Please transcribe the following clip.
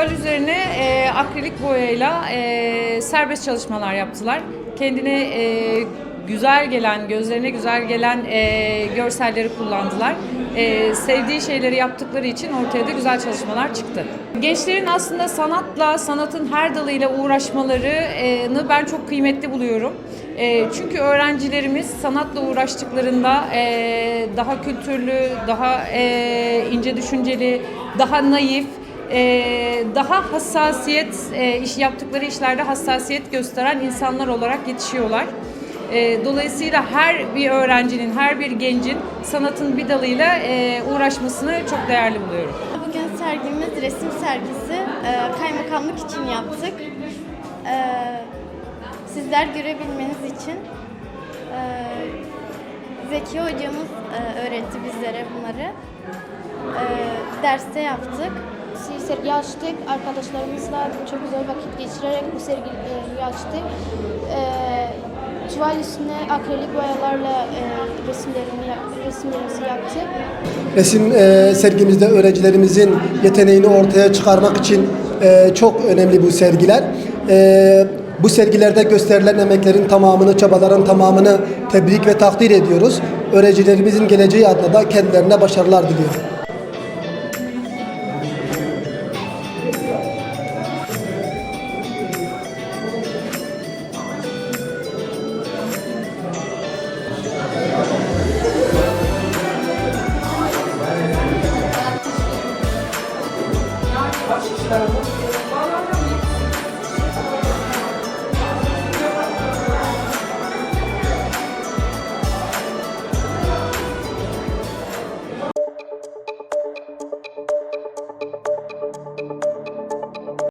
tuval üzerine e, akrilik boyayla e, serbest çalışmalar yaptılar. Kendine e, güzel gelen, gözlerine güzel gelen e, görselleri kullandılar. E, sevdiği şeyleri yaptıkları için ortaya da güzel çalışmalar çıktı. Gençlerin aslında sanatla, sanatın her dalıyla uğraşmalarını ben çok kıymetli buluyorum. E, çünkü öğrencilerimiz sanatla uğraştıklarında e, daha kültürlü, daha e, ince düşünceli, daha naif, e, daha hassasiyet, e, iş yaptıkları işlerde hassasiyet gösteren insanlar olarak yetişiyorlar. E, dolayısıyla her bir öğrencinin, her bir gencin sanatın bir dalıyla e, uğraşmasını çok değerli buluyorum. Bugün sergimiz resim sergisi. Ee, kaymakamlık için yaptık. Ee, sizler görebilmeniz için ee, Zeki hocamız e, öğretti bizlere bunları. Ee, derste yaptık. Sergi açtık. Arkadaşlarımızla çok güzel vakit geçirerek bu sergiyi açtık. Ee, tuval üstüne akrilik boyalarla e, resimlerini, resimlerimizi yaptık. Resim e, sergimizde öğrencilerimizin yeteneğini ortaya çıkarmak için e, çok önemli bu sergiler. E, bu sergilerde gösterilen emeklerin tamamını, çabaların tamamını tebrik ve takdir ediyoruz. Öğrencilerimizin geleceği adına da kendilerine başarılar diliyorum. Tá assistindo